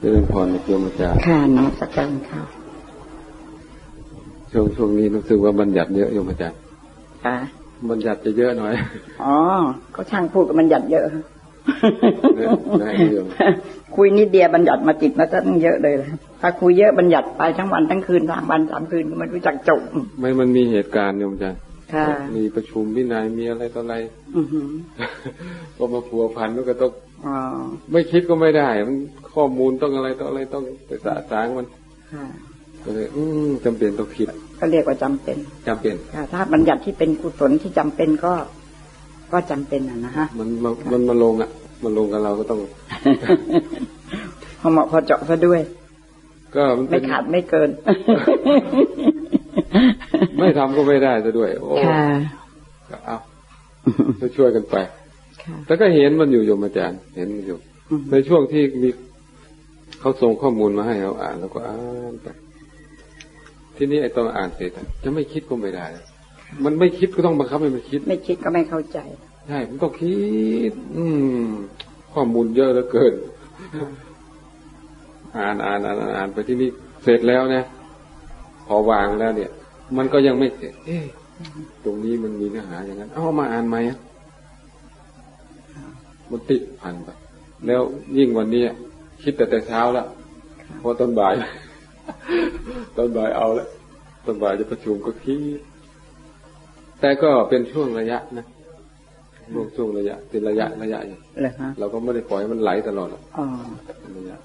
เจริญพรโยมอาจารย์ค่ะนมัสการค่ะ ช่วงช่วงนี้รู้สึกว่าบัญญัติเยอะโยมอาจารย์ค่ะบัญญัติจะเยอะหน่อย อ๋อ ก็ช่างพูดกับบัญญัติเยอะได้เรื่องคุยนิดเดียวบัญญัติมาติดมาตั้งเยอะเลยนะถ้าคุยเยอะบัญญัติไปทั้งวันทั้งคืนสามวันสามคืนก็ไม่รู้จักจบ ไม่มันมีเหตุการณ์โยมอาจารย์ค่ะมีประชุมวินัยมีอะไรต่ออะไรอือหือก็มาพัวพันแล้วก็ต้องอ๋อ ไม่คิดก็ไม่ได้ มันข้อมูลต้องอะไรต้องอะไรต้องไปสะสางมันค่ะก็เลยอืมจำเป็นต้องคิด ก็เรียกว่าจำเป็นจำเป็นค่ะถ้าบัญญัติที่เป็นกุศลที่จำเป็นก็ ก็จำเป็นอะนะฮะมันมันมันมาลงอะ มันลงกับเราก็ต้องพอเหมาะพอเจาะซะด้วย ก็มันเป็ไม่นขาดไม่เกิน ไม่ทำก็ไม่ได้ซะด้วย โอ้ค่ะก็เอาจะช่วยกันไปค่ะ แต่ก็เห็นมันอยู่โยมอาจารย์ เห็นมันอยู่อืมในช่วงที่มีเขาส่งข้อมูลมาให้เราอ่านแล้วก็อ่านไป ทีนี้ไอ้ตอนอ่านเสร็จอะจะไม่คิดก็ไม่ได้นะมันไม่คิดก็ต้องบังคับให้มันคิด ไม่คิดก็ไม่เข้าใจ ใช่มันต้องคิด อืม ข้อมูลเยอะเหลือเกิน อ่านอ่านอ่านอ่านไปที่นี่เสร็จแล้วนะพอวางแล้วเนี่ย มันก็ยังไม่เสร็จเอ๊ะตรงนี้มันมีเนื้อหาอย่างนั้น เอามาอ่านไหมอะ มันติดพันไปแล้วยิ่งวันนี้คิดแต่แต่เช้าแล้วพอตอนบ่ายตอนบ่ายเอาแล้วตอนบ่ายจะประชุมก็คิดแต่ก็เป็นช่วงระยะนะช่วงช่วงระยะเป็นระยะระยะอยู่เหรอฮะเราก็ไม่ได้ปล่อยให้มันไหลตลอดหรอกอ๋อเป็นระยะ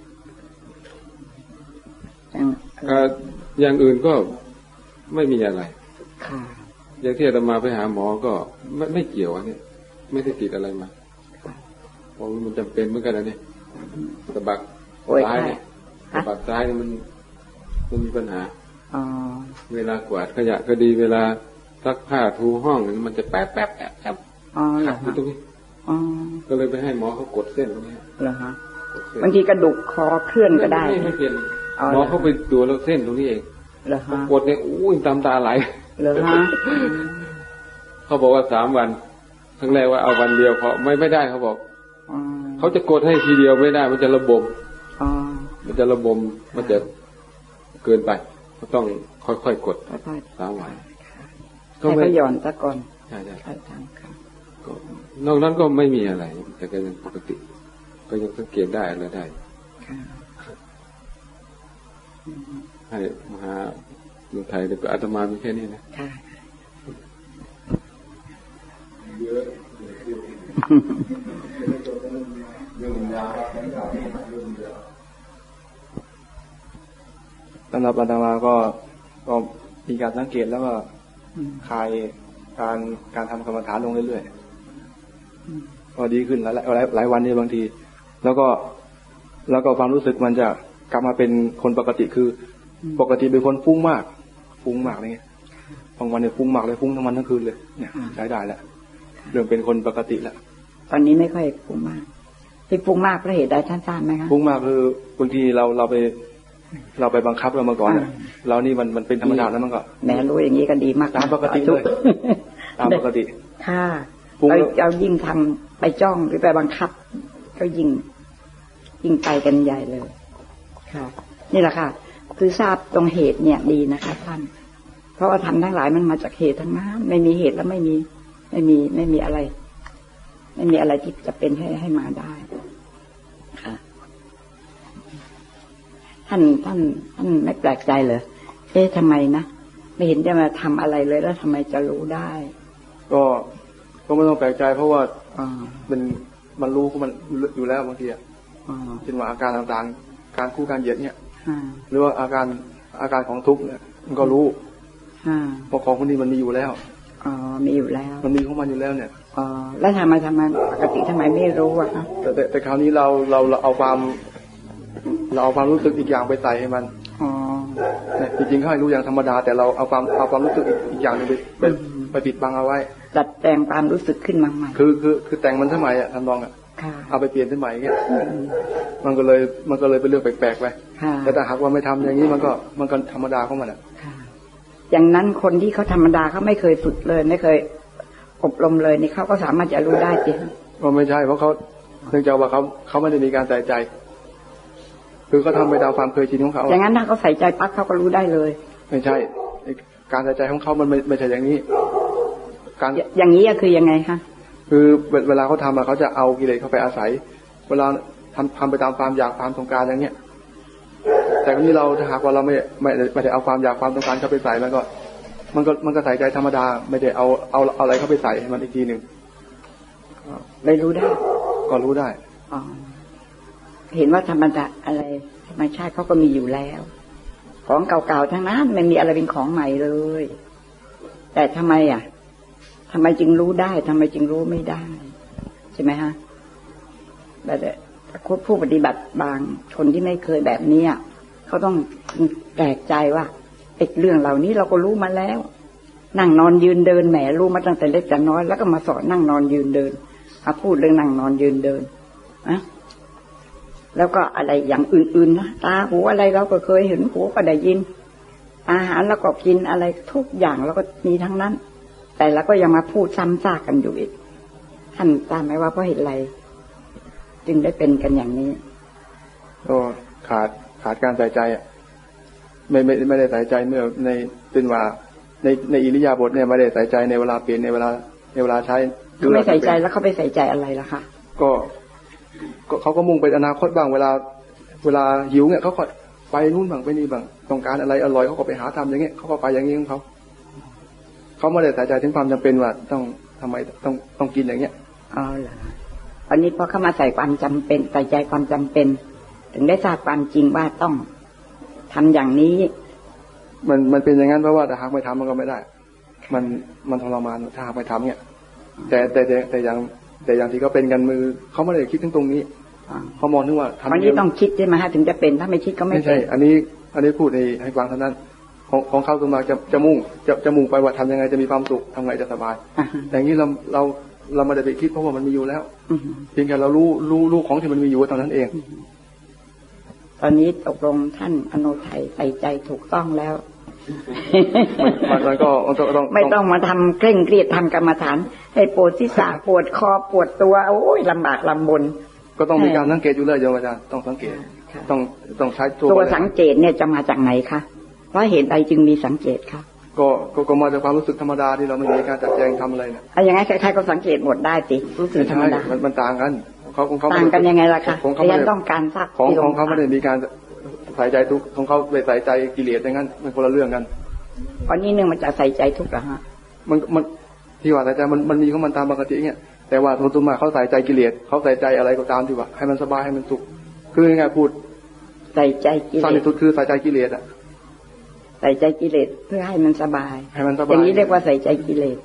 จังเอ่ออย่างอื่นก็ไม่มีอะไรค่ะอย่างที่อาตมาไปหาหมอก็ไม่ไม่เกี่ยวอันนี้ไม่ได้ติดอะไรมา เพราะมันจำเป็นเหมือนกันนะเนี่ยสะบักโอ้ยซ้ายค่ะเนี่ยสะบักซ้ายเนี่ยมันมันมีปัญหาอ๋อเวลากวาดขยะก็ดีเวลาซักผ้าถูห้องมันจะแป๊บแป๊บแป๊บแป๊บอ๋อเหรขัอดอยู่ฮะตรงนี้อ๋อก็เลยไปให้หมอเขากดเส้นตรงนี้เหรอฮะกดเส้นบางทีกระดูกคอเคลื่อนก็ได้ม่ไม่เป็นอ๋อหมอเขาไปดูแล้วเส้นตรงนี้เองเหรอฮะกดเนี่ยอู้ยตามตาไหลเหรอฮะเขาบอกว่าสามวันครั้งแรกว่าเอาวันเดียวเพราะไม่ไม่ได้เขาบอกอ๋อ เขาจะกดให้ทีเดียวไม่ได้ มันจะระบมอ๋อมันจะระบมมันจะเกินไปก็ต้องค่อยๆกดค่อยสามวันๆก็ให้ไม่เขาหย่อนซะก่อนใช่ใช่ใช่ทางค่ะก็นอกนั้นก็ไม่มีอะไรแต่ก็ยังปกติ ก็ยังสังเกตได้อะไรได้ค่ะให้มหาเมืองไทยเดี๋ยวก็อาตมามีแค่นี้นะค่ะ สำหรับอาตมาก็ก็มีการสังเกตแล้วก็อืมคลายการการทำกรรมฐานลงเรื่อยๆก็ดีขึ้นหลายหลายหลายวันนี้บางที แล้วก็แล้วก็ความรู้สึกมันจะกลับมาเป็นคนปกติคืออปกติเป็นคนฟุ้งมากฟุ้งมากอะไรเงี้ยบางวันเนี่ยฟุ้งมากเลยฟุ้งทั้งวันทั้งคืนเลยเนี่ยใช้ได้แล้ว เริ่มเป็นคนปกติแล้วตอนนี้ไม่ค่อยฟุ้งมากที่ฟุ้งมากเพราะเหตุใดท่านทราบไหมคะฟุ้งมากคือบางทีเราเราไป เราไปบังคับเรามาก่อนเนี่ยอ่าเรานี่มันมันเป็นธรรมดาแล้วมันก็แหมรู้อย่างนี้ก็ดีมากตามปกติเลยตามปกติค่ะฟุ้งเราแล้วเอายิ่งทำไปจ้องหรือไปบังคับ ก็ยิ่งยิ่งไปกันใหญ่เลย ค่ะ นี่แหละค่ะ คือทราบตรงเหตุเนี่ยดีนะคะท่าน เพราะว่าทำทั้งหลายมันมาจากเหตุทั้งนั้นไม่มีเหตุแล้วไม่มี ไม่มีไม่มีอะไร ไม่มีอะไรที่จะเป็นให้ให้มาได้ค่ะท่านท่านท่านไม่แปลกใจเหรอเอ๊ะทำไมนะไม่เห็นจะมาทำอะไรเลยแล้วทำไมจะรู้ได้ ก็ก็ไม่ต้องแปลกใจ เพราะว่าอ๋อมันมันรู้ก็มันอยู่แล้วบางทีอะอ๋อเช่นว่าอาการต่างๆ การคู่การเหยียดเนี่ยฮ่าหรือว่าอาการอาการของทุกข์เนี่ยมันก็รู้ฮ่าเพราะของพวกนี้มันมีอยู่แล้ว อ๋อมีอยู่แล้ว มันมีของมันอยู่แล้วเนี่ยอ๋อแล้วทำไมทำไมปกติทำไมไม่รู้อะคะแต่แต่แต่คราวนี้เราเราเราเอาความ เราเอาความรู้สึกอีกอย่างไปใส่ให้มันอ๋อเนี่ยจริงๆเขาให้รู้อย่างธรรมดา แต่เราเอาความเอาความรู้สึกอีกอีกอย่างหนึงไปไปไปปิดบังเอาไว้ดัดแปลงความรู้สึกขึ้นมาใหม่คือคือคือแต่งมันสมัยอะทำนองอะค่ะเอาไปเปลี่ยนสมัยเงี้ยมันก็เลยมันก็เลยเป็นเรื่องแปลกๆไปค่ะแต่ถ้าหากว่าไม่ทำอย่างนี้มันก็มันก็ธรรมดาของมันอะค่ะ อย่างนั้นคนที่เขาธรรมดาเขาไม่เคยฝึกเลย ไม่เคย อบรมเลยนี่เขาก็สามารถจะรู้ได้จริงก็ไม่ใช่เพราะเขาเนื่องจากว่าเขาเขาไม่ได้มีการใส่ใจ คือเขาทำไปตามความเคยชินของเขาอย่างนั้นถ้าเขาใส่ใจปั๊บเขาก็รู้ได้เลย ไม่ใช่ไอ้การใส่ใจของเขามันไม่ไม่ใช่อย่างนี้ การอย่าอย่างนี้อะคือยังไงคะคือเวเวลาเขาทำอะเขาจะเอากิเลสเข้าไปอาศัย เวลาทำทำไปตามความอยากความต้องการอย่างเนี้ย แต่คราวนี้เราถ้าหากว่าเราไม่ไม่ไม่ได้เอาความอยากความต้องการเข้าไปใส่มันก็ มันก็มันก็ใส่ใจธรรมดา ไม่ได้เอาเอาเอาอะไรเข้าไปใส่ให้มันอีกทีหนึ่งเลยรู้ได้ ก็รู้ได้อ๋อเห็นว่าธรรมดาอะไรธรรมชาติเขาก็มีอยู่แล้ว ของเก่าๆทั้งนั้นไม่มีอะไรเป็นของใหม่เลย แต่ทำไมอะทำไมจึงรู้ได้ทำไมจึงรู้ไม่ได้ ใช่ไหมฮะแต่ผู้ปฏิบัติบางคนที่ไม่เคยแบบเนี้ย เขาต้องแปลกใจว่าไอ้เรื่องเหล่านี้เราก็รู้มาแล้ว นั่งนอนยืนเดินแหมรู้มาตั้งแต่เล็กแต่น้อยแล้วก็มาสอนนั่งนอนยืนเดินมาพูดเรื่องนั่งนอนยืนเดินอะแล้วก็อะไรอย่างอื่นๆนะตาหูอะไรเราก็เคยเห็นหูก็ได้ยิน อาหารเราก็กินอะไรทุกอย่างเราก็มีทั้งนั้น แต่เราก็ยังมาพูดซ้ำซากกันอยู่อีกท่านทราบไหมว่าเพราะเหตุอะไร จึงได้เป็นกันอย่างนี้ ก็ขาด ขาดการใส่ใจอะไม่ไม่ไม่ได้ใส่ใจเมื่อในเป็นว่า ในในอิริยาบถเนี่ยไม่ได้ใส่ใจในเวลาเปลี่ยนในเวลาในเวลาใช้เขาไม่ใส่ใจแล้วเขาไปใส่ใจอะไรล่ะคะก็ก็เขาก็มุ่งไปอนาคตบ้างเวลา เวลาหิวเนี่ยเขาก็ไปนู่นบ้างไปนี่บ้างต้องการอะไรอร่อยเขาก็ไปหาทำอย่างเงี้ยเขาก็ไปอย่างนี้ของเขาเขาไม่ได้ใส่ใจถึงความจำเป็นว่าต้องทำไมต้องต้องกินอย่างเงี้ยอ๋อเหรออันนี้พอเข้ามาใส่ความจำเป็นใส่ใจความจำเป็น ถึงได้ทราบความจริงว่าต้องทำอย่างนี้ มันมันเป็นอย่างนั้นเพราะว่าแต่หากไม่ทำมันก็ไม่ได้ มันมันทรมานถ้าหากไม่ทำเนี่ยแต่แต่แต่แต่อย่างแต่อย่างที่เขาเป็นกันมือเขาไม่ได้คิดถึงตรงนี้อ่าเขามองถึงว่าทำวันนี้ต้องคิดใช่ไหมฮะถึงจะเป็นถ้าไม่คิดก็ไม่ไม่เป็ใช่นอันนี้ อันนี้พูดให้ให้ฟังเท่านั้น ของของเขาตัวมาจะจะมุ่งจะจะมุ่งไปว่าทำยังไงจะมีความสุขทำไงจะสบายอ่าแต่อย่างนี้เราเราเราไม่ได้ไปคิดเพราะว่ามันมีอยู่แล้วอืมเพียงแค่เรารู้รู้รู้ของที่มันมีอยู่เท่านั้นเอง ตอนนี้ตกลงท่านอโนไทยใส่ใจถูกต้องแล้ว มันมันก็ต้องต้องไม่ต้องมาทำเคร่งเครียดทำกรรมฐาน ให้ปวดศีรษะปวดคอปวดตัวโอ้ยลำบากลำบน ก็ต้องมีการสังเกตอยู่เรื่อยโยมอาจารย์ต้องสังเกตค่ะต้องต้องใช้ตัวตัวสังเกตเนี่ยจะมาจากไหนคะเพราะเหตุใดจึงมีสังเกตคะก็ก็ก็มาจากความรู้สึกธรรมดาที่เราไม่มีการจัดแจงทำอะไรนะเอาอย่างไงใครๆก็สังเกตหมดได้สิรู้สึกไม่ธรรมใช่ดามันมันต่างกันของ เขาของเขาต่างกันยังไงล่ะคะของเขาเรีไม่ยนได้ต้องการทราบของที่ของเขาลไม่ได้มีการใส่ใจทุกของเขาไปใส่ใจกิเลสอย่างนั้นมันคนละเรื่องกันเพราะนี่เนื่องมาจากใส่ใจทุกข์เหรอฮะมันมันที่ว่าใส่ใจมันมันมีของมันตามปกติเนี่ยแต่ว่าทุนมาเขาใส่ใจกิเลสเขาใส่ใจอะไรก็ตามที่ว่า ให้มันสบายให้มันสุขคือยังไงพูด ใส่ใจกิสั้นเลสที่สุดคือใส่ใจกิเลสอะใส่ใจกิเลสเพื่อให้มันสบาย ให้มันสอบายย่างนี้เรียกว่าใส่ใจกิเลส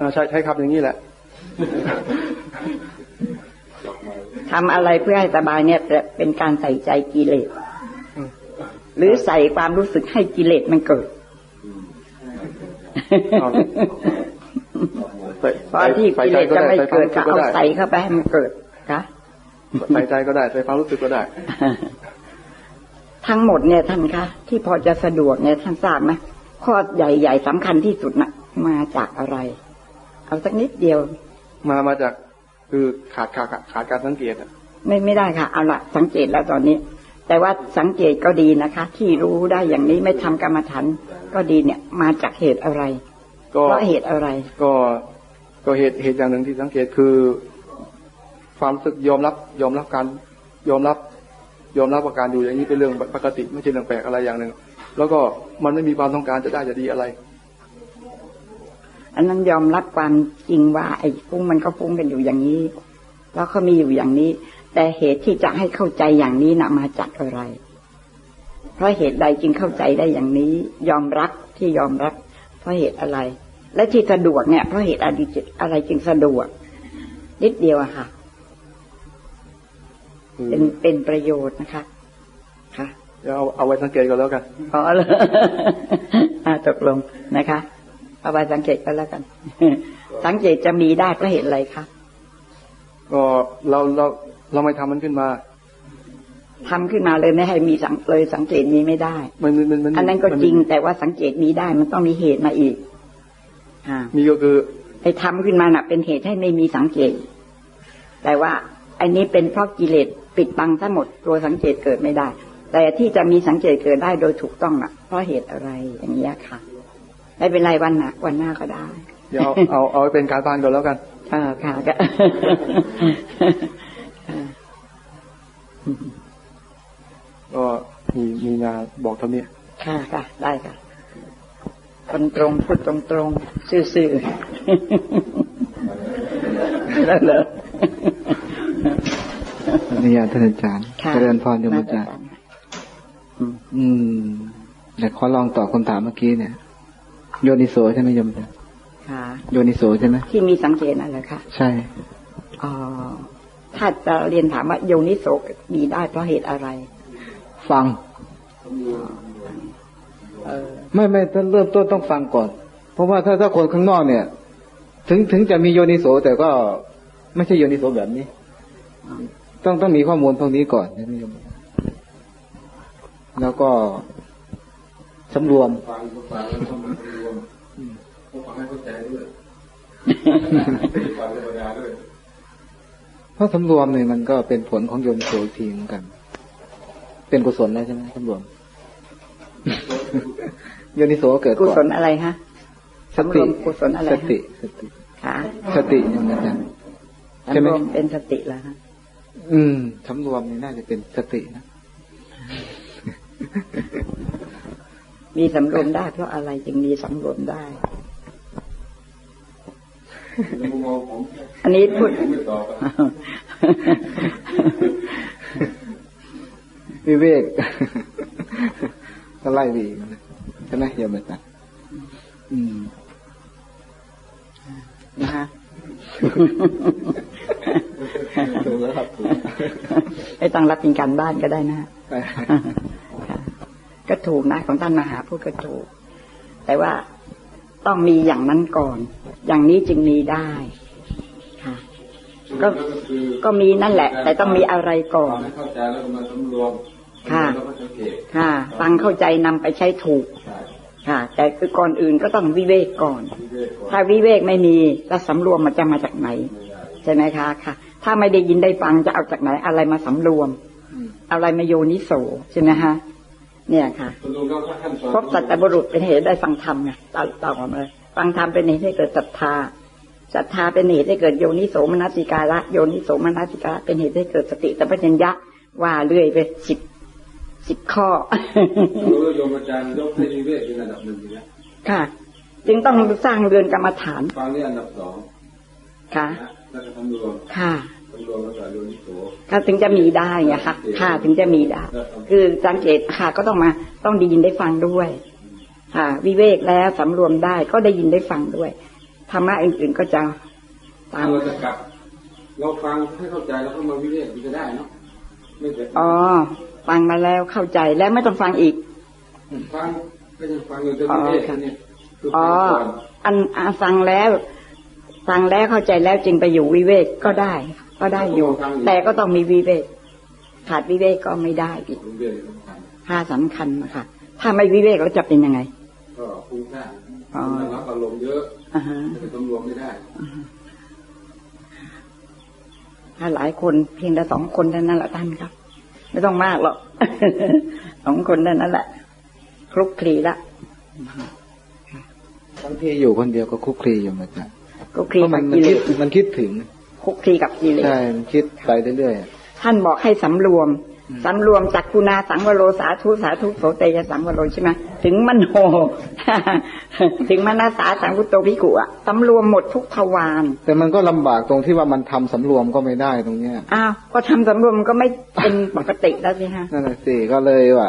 อ่าใช่ใช่ครับอย่างนี้แหละ ทำอะไรเพื่อให้สบายเนี่ยเป็นการใส่ใจกิเลสหรือใส่ความรู้สึกให้กิเลสมันเกิดเอาใส่เพราะที่ใส่กิใจเลสก็จะได้ไม่ใส่ความเกิดรู้สึก็กก็เอาได้ใส่เข้าไปให้มันเกิดคะใส่ใจก็ได้ใส่ความรู้สึกก็ได้ ทั้งหมดเนี่ยท่านคะที่พอจะสะดวกเนี่ยท่านทราบไหมข้อใหญ่ ๆสำคัญที่สุดน่ะมาจากอะไร เอาสักนิดเดียว มามาจาก คือขาดขาดขาดขาดการสังเกตอะไม่ไม่ได้ค่ะเอาละสังเกตแล้วตอนนี้ แต่ว่าสังเกตก็ดีนะคะ ที่รู้ได้อย่างนี้ไม่ทำกรรมฐานก็ดีเนี่ยมาจากเหตุอะไร ก็เพราะเหตุอะไร ก็ก็เหตุเหตุอย่างหนึ่งที่สังเกตคือ ความรู้สึกยอมรับยอมรับการยอมรับยอมรับว่าการอยู่อย่างนี้เป็นเรื่องปกติไม่ใช่เรื่องแปลกอะไรอย่างหนึ่งแล้วก็มันไม่มีความต้องการจะได้จะดีอะไร อันนั้นยอมรับความจริงว่า ไอ้ฟุ้งมันก็ฟุ้งกันอยู่อย่างนี้ แล้วเขามีอยู่อย่างนี้ แต่เหตุที่จะให้เข้าใจอย่างนี้นะมาจากอะไร เพราะเหตุใดจึงเข้าใจได้อย่างนี้ ยอมรับที่ยอมรับ เพราะเหตุอะไร และที่สะดวกเนี่ยเพราะเหตุอะไรจึงอะไรจึงสะดวก นิดเดียวอะค่ะคือเป็นเป็นประโยชน์นะคะค่ะเดี๋ยวเอาเอาไว้สังเกตกันแล้วกันพอเลยอ่าตกลงนะคะ เอาไปสังเกตก็แล้วกัน สังเกตจะมีได้เพราะเหตุอะไรคะก็เราเราเราไม่ทำมันขึ้นมาทำขึ้นมาเลยไม่ให้มีสังเลยสังเกตมีไม่ได้มันมันมันมันอันนั้นก็มัจริงแต่ว่าสังเกตมีได้มันต้องมีเหตุมาอีกอ่ามีก็คือไอ้ทำขึ้นมาน่ะ เป็นเหตุให้ไม่มีสังเกต แต่ว่าอันนี้เป็นเพราะกิเลสปิดบังทั้งหมดตัวสังเกตเกิดไม่ได้ แต่ที่จะมีสังเกตเกิดได้โดยถูกต้องอะ เพราะเหตุอะไรอย่างเงี้ยค่ะ ไม่เป็นไรวันหน้าวันหน้าก็ได้ เดี๋ยวเอาเอาเอาไว้เป็นการบ้านก่อนแล้วกันเออค่ะก็ก็มีมีงานบอกเท่านี้ค่ะค่ะ ได้ค่ะตรงตรงๆพูดตรงตรงๆซื่อๆแล้วเหรอนี่ยท่านอาจารย์ค่ะเจริญพรโยมอาจารย์อืมอืมเดี๋ยวขอลองตอบคำถามเมื่อกี้เนี่ย โยนิโสใช่ไหมโยมอาจารย์ค่ะโยนิโสใช่ไหมที่มีสังเกตนั่นแหละค่ะ ใช่อ๋อถ้าจะเรียนถามว่าโยนิโสมีได้เพราะเหตุอะไร ฟังเออไม่ไม่ต้องเริ่มต้นต้องฟังก่อน เพราะว่าถ้าถ้าคนข้างนอกเนี่ย ถึงถึงจะมีโยนิโสแต่ก็ไม่ใช่โยนิโสแบบนี้ ต้องต้องมีข้อมูลพวกนี้ก่อนนะโยมแล้วก็ สำรวมฟังก็ฟังแล้วต้องมารวมต้องฟังให้เข้าใจด้วยฟังธรรมดาด้วยเพราะสำรวมเนี่ยมันก็เป็นผลของโยนิโสอีกทีเหมือนกัน เป็นกุศลแล้วใช่ไหมสำรวมโยนิโสเกิดกุก่อนศลอะไรฮะสำรวมกุศลอะไรสฮะติสติค่ะสติโยมอาจารย์ใช่ไหมสำรวมเป็นสติแล้วฮะอืมสำรวมนี่น่าจะเป็นสตินะ มีสำรวมได้เพราะอะไรจึงมีสำรวมได้ในมุมมองผมอันนี้พูดไม่ตอบอะวิเวกก็ไล่ดีกใช่ไหมโยมอาจารย์อืมนะคะถูกแล้วครับถูกไม่ต้องรับเป็นการบ้านก็ได้นะฮะค่ะ ก็ถูกนะ ของท่านมหาพูดก็ถูก แต่ว่าต้องมีอย่างนั้นก่อน อย่างนี้จึงมีได้ค่ะก็คือก็มีนั่นแหละ แต่ต้องมีอะไรก่อฟันงให้เข้าใจแล้วก็มาสำรวมค่ะแล้วก็สังเกตค่ะ ฟังเข้าใจนำไปใช้ถูกใช่ค่ะ แต่คือก่อนอื่นก็ต้องวิเวกก่อนวิเวกก่อนถ้าวิเวกไม่มีแล้วสำรวมมันจะมาจากไหนไม่ได้ใช่ไหมคะค่ะ ถ้าไม่ได้ยินได้ฟังจะเอาจากไหน อะไรมาสำรวมอืมอะไรมาโยนิโสใช่ไหมฮะ เนี่ยค่ะคุณลุงก็ขั้นตอนพบสัตบุรุษเป็นเหตุได้ฟังธรรมไงต่อต่อมาเลยฟังธรรมเป็นเหตุให้เกิดศรัทธาศรัทธาเป็นเหตุให้เกิดโยนิโสมนสิการะโยนิโสมนสิการะเป็นเหตุให้เกิดสติสัมปชัญญะว่าเรื่อยไปสิบสิบข้อรู้ว่าโยมอาจารย์ยกให้วิเวกเป็นอันดับหนึ่งอยู่นะค่ะ จึงต้องสร้างเรือนกรรมฐานฟังนี่อันดับสองค่ะนะแล้วก็สำรวมค่ะ สำรวมแล้วก็โยนิโสถ้าถึงจะมีได้ไงค่ะค่ะถึงจะมีได้คือสังเกตค่ะก็ต้องมาต้องได้ยินได้ฟังด้วย ค่ะ วิเวกแล้วสำรวมได้ก็ได้ยินได้ฟังด้วยธรรมะอื่นๆก็จะตาถ้ามเราจะกลับ เราฟังให้เข้าใจแล้วก็มาวิเวกมันจะได้เนาะไม่เกิดอ๋อฟังมาแล้วเข้าใจแล้วไม่ต้องฟังอีก ฟังก็ยังฟังอยู่แต่วิเวกเนี่ยคืออ๋ฟัองก่อนอันอ่าฟังแล้ว ฟังแล้วเข้าใจแล้วจึงไปอยู่วิเวกก็ได้ ก็ได้อยู่ แต่ก็ต้องมีวิเวกขาดวิเวกก็ไม่ได้อีกวิเวกสำคัญค่าสำคัญนะคะถ้าไม่วิเวกแล้วจะเป็นยังไง ก็ฟุ้งซ่านอ๋อรับอารมณ์เยอะอ่าฮะจะสำรวมไม่ได้ถ้าหลายคนเพียงแต่สองคนเท่านั้นแหละท่านครับ ไม่ต้องมากหรอกสองคนเท่านั้นแหละคลุกคลีละบางทีอยู่คนเดียวก็คุกคลีโยมอาจารย์คลุกคเพลีราะมักับนมันกิเลคิดสมันคิดถึง คลุกคลีกับกิเลสใช่มันคิดไปเรื่อยท่านบอกให้สำรวมสำรวมจากกุณาสังวโรสาธุสาธุโสเตยสังวโรใช่ไหมถึงมโนถึงมนาสาสังพุตโตภิกุอะสำรวมหมดทุกทวารๆแต่มันก็ลำบากตรงที่ว่ามันทำสำรวมก็ไม่ได้ตรงเนี้ยอ้าวก็ทำสำรวมมันก็ไม่เป็นปกติแล้วสิฮะนั่นแหละสิก็เลยว่า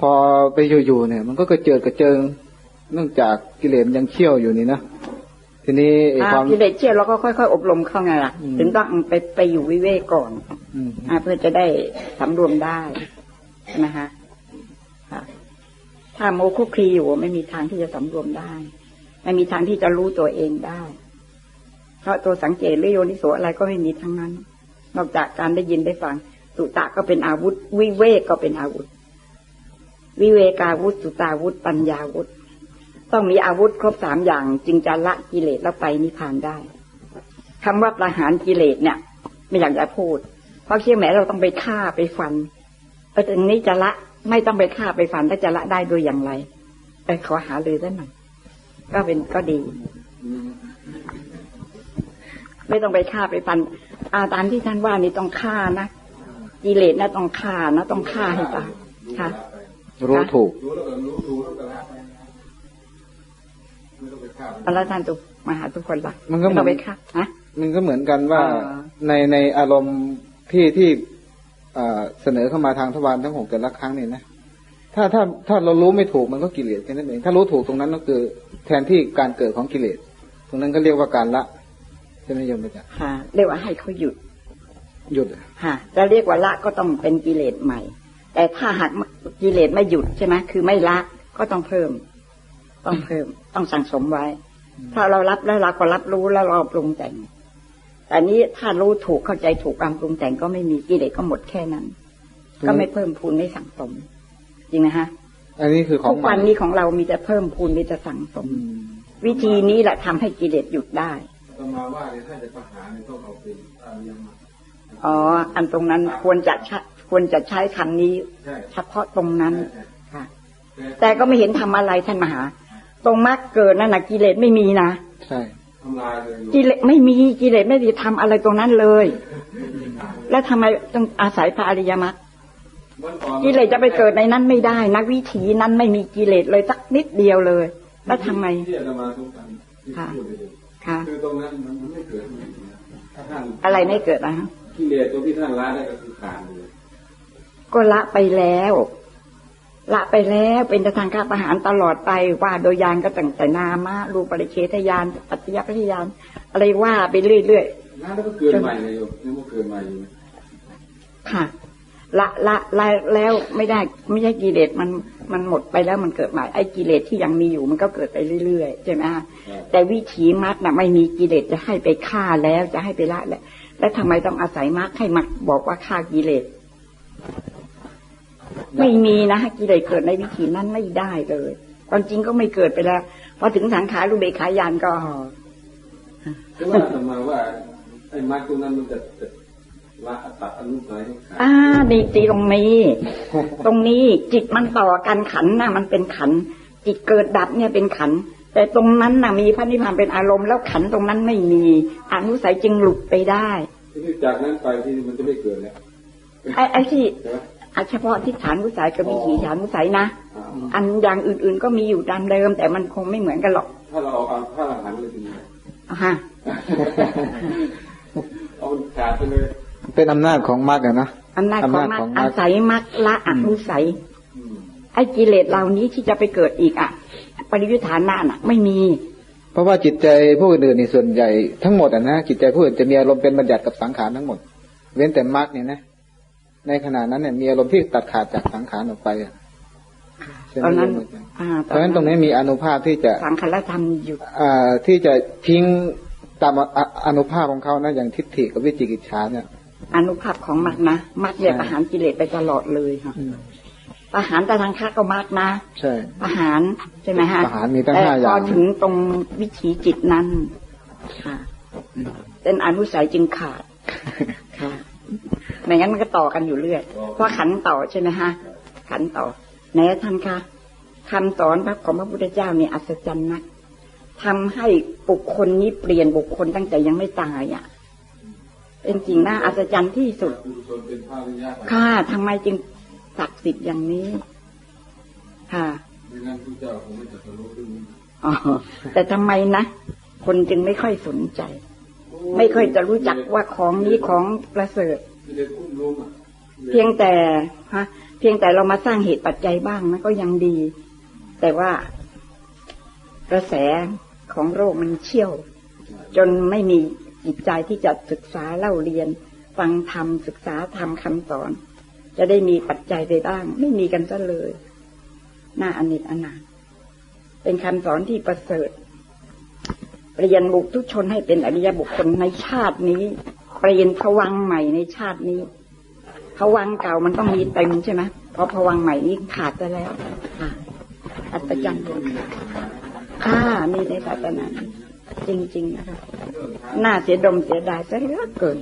พอไปอยู่ๆเนี่ย มันก็กระเจิดกระเจิงเนื่องจากกิเลสมันยังเชี่ยวอยู่นี่นะ ทีนี้ไอ้อ่าความกิเลสเชื่อเราก็ค่อยๆอบรมเข้าไงล่ะอืมถึงต้องไปไปอยู่วิเวกก่อนอืมอ่าเพื่อจะได้สำรวมได้ใช่ไหมฮะค่ะถ้าโมคุคลีอยู่ไม่มีทางที่จะสำรวมได้ ไม่มีทางที่จะรู้ตัวเองได้ เพราะตัวสังเกตหรือโยนิโสอะไรก็ไม่มีทั้งนั้น นอกจากการได้ยินได้ฟัง สุตะก็เป็นอาวุธ วิเวกก็เป็นอาวุธ วิเวกาวุธ สุตาวุธ ปัญญาวุธ ต้องมีอาวุธครบสามอย่างจึงจะละกิเลสแล้วไปนิพพานได้คำว่าประหารกิเลสเนี่ย ไม่อยากจะพูด เพราะเชื่อแม้เราต้องไปฆ่าไปฟันเออตรงนี้จะละไม่ต้องไปฆ่าไปฝันแล้วจะละได้โดยอย่างไรไปขอหาเลยได้ไหมก็เป็นก็ดี ไม่ต้องไปฆ่าไปฟัน อาตามที่ท่านว่านี่ต้องฆ่านะกิเลสนะต้องฆ่านะต้องฆ่าให้ตายค่ะ รู้ถูก องไปฆ่ามันพระท่านตุมาหาทุกคนละมันก็เหมืต้ออนงไปฆ่านะมันก็เหมือนกันว่าอ่าในในอารมณ์ที่ที่อ่าเสนอเข้ามาทางทวารทั้งหกแต่ละครั้งเนี่ยนะถ้าถ้าถ้าเรารู้ไม่ถูกมันก็กิเลสแค่นั้นเองถ้ารู้ถูกตรงนั้นก็คือแทนที่การเกิดของกิเลส ตรงนั้นก็เรียกว่าการละใช่ไหมโยมอาจารย์ค่ะเรียกว่าให้เขาหยุด หยุดค่ะจะเรียกว่าละก็ต้องเป็นกิเลสใหม่ แต่ถ้าหากกิเลสไม่หยุดใช่ไหมคือไม่ละก็ต้องเพิ่ม ต้องเพิ่ม ต้องสั่งสมไว้ ถ้าเรารับแล้วเราก็รับรู้แล้วเราปรุงแต่งแต่นี้ถ้ารู้ถูกเข้าใจถูกการปรุงแต่งก็ไม่มีกิเลสก็หมดแค่นั้น ก็ไม่เพิ่มพูนไม่สั่งสม จริงนะฮะอันนี้คือของทุกวันใหม่นี้ของเรามีแต่เพิ่มพูนมีแต่สั่งสมอืมวิธีนี้แหละทำให้กิเลสหยุดได้ต่อมาว่าเนี่ยถ้าจะประหารเนี่ยต้องเอาเป็นอริยมรรคอ๋อ อันตรงนั้นควรจะใช้ควรจะใช้คำนี้ใช่เฉพาะตรงนั้นใช่ค่ะแต่แต่ก็ไม่เห็นทำอะไรท่านมหา ตรงมรรคเกิดนั่นนะกิเลสไม่มีนะใช่ทำลายเลยอยู่กิเลสไม่มีกิเลสไม่ได้ทำอะไรตรงนั้นเลย แล้วทำไมต้องอาศัยพระอริยมรรคมันอ่อนกิเลสจะไปเกิดในนั้นไม่ได้นักวิถีนั้นไม่มีกิเลสเลยสักนิดเดียวเลย แล้วทำไมที่อาตมาสงสัยที่ค่ะพูดเลยค่ะคือตรงนั้นมันมันไม่เกิดขึ้นนะถ้าท่านอะไรไม่เกิดนะฮะกิเลสตรงที่ท่านละได้ก็คือขาดเลยก็ละไปแล้ว ละไปแล้วเป็นทางการประหารตลอดไปว่าโดยยานก็ตั้งแต่นามะรูปริเคทยานปัจจยปริยาน อะไรว่าไปเรื่อยละแล้วก็เกิดใหม่เลยโยมนึกว่าเกิดใหม่อยู่ไหมๆค่ะ ละละละแล้วไม่ได้ไม่ใช่กิเลสมันมันหมดไปแล้วมันเกิดใหม่ไอ้กิเลสที่ยังมีอยู่มันก็เกิดไปเรื่อยๆใช่ไหมฮะแต่วิถีมรรคน่ะไม่มีกิเลสจะให้ไปฆ่าแล้วจะให้ไปละแล้วแล้วทำไมต้องอาศัยมรรคให้มรรคบอกว่าฆ่ากิเลส ไม่มีนะกิเลสเกิดในวิถีนั้นไม่ได้เลยความจริงก็ไม่เกิดไปแล้วพอถึงสังขารรูปเบขายานก็เพราะว่าอาตมาว่าไอ้มรรคตรงนั้นมันจะจะละตัดอนุสัยให้ขาดอ่านี่ตีตรงนี้ ตรงนี้จิตมันต่อกันขันธ์น่ะมันเป็นขันธ์จิตเกิดดับเนี่ยเป็นขันธ์แต่ตรงนั้นน่ะมีพระนิพพานเป็นอารมณ์แล้วขันธ์ตรงนั้นไม่มีอนุสัยจึงหลุดไปได้ทีนี้จากนั้นไปที่มันจะไม่เกิดแล้วไอ้ไอ้ที่ใช่ไหม อะเฉพาะที่ฐานวิสัยกับวิถีฐานวิสัยนะอ่าอันอย่างอื่นๆก็มีอยู่ตามเดิม แต่มันคงไม่เหมือนกันหรอก ถ้าเราเอาเอาถ้าเราหันเลยทีนี้อะฮะเอามันขาดไปเลยเป็นอำนาจของมรรคอะนะอำนาจของมรรอำนาจขคองมรรคอาศัยมรรคละอนุสัยอืมไอ้กิเลสเหล่านี้ที่จะไปเกิดอีกอะ ปริยุทธานาน่ะ ไม่มี เพราะว่าจิตใจผู้อื่นๆนี่ส่วนใหญ่ทั้งหมดอะนะจิตใจผู้อื่นจะมีอารมณ์เป็นบัญญัติกับสังขารทั้งหมด เว้นแต่มรรคเนี่ยนะ ในขณะนั้นเนี่ยมีอารมณ์ที่ตัดขาดจากสังขารออกไปอะใช่ไหมตอนนั้นโยมอาจารย์อ่าเพราะฉะนั้นตรงนี้มีอนุภาพที่จะสังขารธรรมอยู่อ่าที่จะทิ้งตามออนุภาพของเขานะอย่างทิฏฐิกับวิจิกิจฉาเนี่ย อนุภาพของมรรคนะมรรคเนี่ยใช่ประหารกิเลสไปตลอดเลยค่ะประหารแต่ทางค้าก็มรรคนะใช่ประหารใช่ไหมฮะประหารมีตั้งแต่ห้าอย่างพอถึงตรงวิถีจิตนั้นค่ะเป็นอนุสัยจึงขาดค่ะ ไม่งั้นมันก็ต่อกันอยู่เรื่อยเพราะขันต่อใช่ไหมฮะ ขันต่อไหนท่านคะคำสอนพระของพระพุทธเจ้าเนี่ยอัศจรรย์นะทำให้บุคคลนี้เปลี่ยนบุคคลตั้งแต่ยังไม่ตายอะ เป็นจริงน่าอัศจรรย์ที่สุดบุญชนเป็นภาพวิญญาณค่ะทำไมจึงศักดิ์สิทธิ์อย่างนี้ ค่ะไม่งั้นพระเจ้าคงไม่ตรัสรู้เรื่องนี้อ๋อแต่ทำไมนะคนจึงไม่ค่อยสนใจ ไม่ค่อยจะรู้จักว่าของนี้ของประเสริฐ เพียงแต่ฮะ เพียงแต่เรามาสร้างเหตุปัจจัยบ้างนะก็ยังดี แต่ว่ากระแสของโรคมันเชี่ยว จนไม่มีจิตใจที่จะศึกษาเล่าเรียน ฟังธรรมศึกษาธรรมคำสอน จะได้มีปัจจัยไปบ้าง ไม่มีกันซะเลยน่าอนิจอนาเป็นคำสอนที่ประเสริฐเปลี่ยนบุคทุกชนให้เป็นอริยบุคคลในชาตินี้ เปลี่ยนผวังใหม่ในชาตินี้ผวังเก่ามันต้องมีเต็มใช่ไหมเพราะผวังใหม่นี้ขาดไปแล้วค่ะอัศจรรย์ค่ะมีในศาสนาจริง ๆ นะคะ น่าเสียดมเสียดายซะเหลือเกิน